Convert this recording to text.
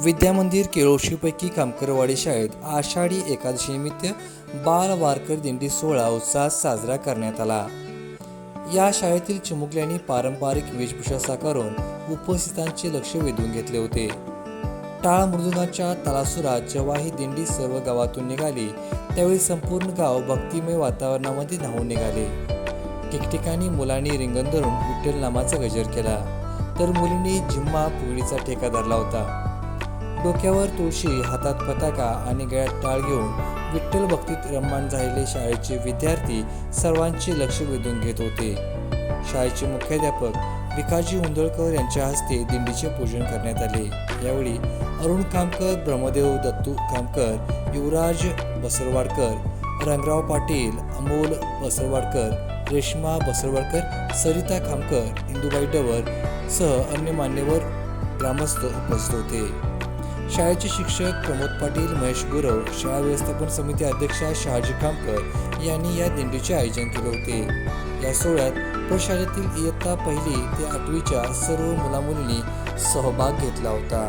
विद्यामंदिर केळोशीपैकी कामकरवाडी शाळेत आषाढी एकादशीनिमित्त बाल वारकर दिंडी सोहळा उत्साहात साजरा करण्यात आला. या शाळेतील चिमुकल्यांनी पारंपरिक वेशभूषा साकारून उपस्थितांचे लक्ष वेधून घेतले होते. टाळ मृदुंगाच्या तालासुरात जेव्हा ही दिंडी सर्व गावातून निघाली त्यावेळी संपूर्ण गाव भक्तिमय वातावरणामध्ये धावून निघाले. ठिकठिकाणी मुलांनी रिंगण धरून विठ्ठल नामाचा गजर केला. तर मुलींनी जिम्मा फुगडीचा ठेका धरला होता. डोक्यावर तुळशी हातात पताका आणि गळ्यात टाळ घेऊन विठ्ठल भक्तीत रममाण झालेले शाळेचे विद्यार्थी सर्वांचे लक्ष वेधून घेत होते. शाळेचे मुख्याध्यापक विकाजी उंदळकर यांच्या हस्ते दिंडीचे पूजन करण्यात आले. यावेळी अरुण कामकर ब्रह्मदेव दत्तू कामकर युवराज बसरवाडकर रंगराव पाटील अमोल बसरवाडकर रेश्मा बसरवाडकर सरिता खामकर इंदुबाई डवर सह अन्य मान्यवर ग्रामस्थ उपस्थित होते. शाळेचे शिक्षक प्रमोद पाटील महेश गुरव शाळा व्यवस्थापन समिती अध्यक्षा शहाजी खामकर यांनी या दिंडीचे आयोजन केले होते. या सोहळ्यात प्रशालेतील इयत्ता पहिली ते आठवीच्या सर्व मुलामुलींनी सहभाग घेतला होता.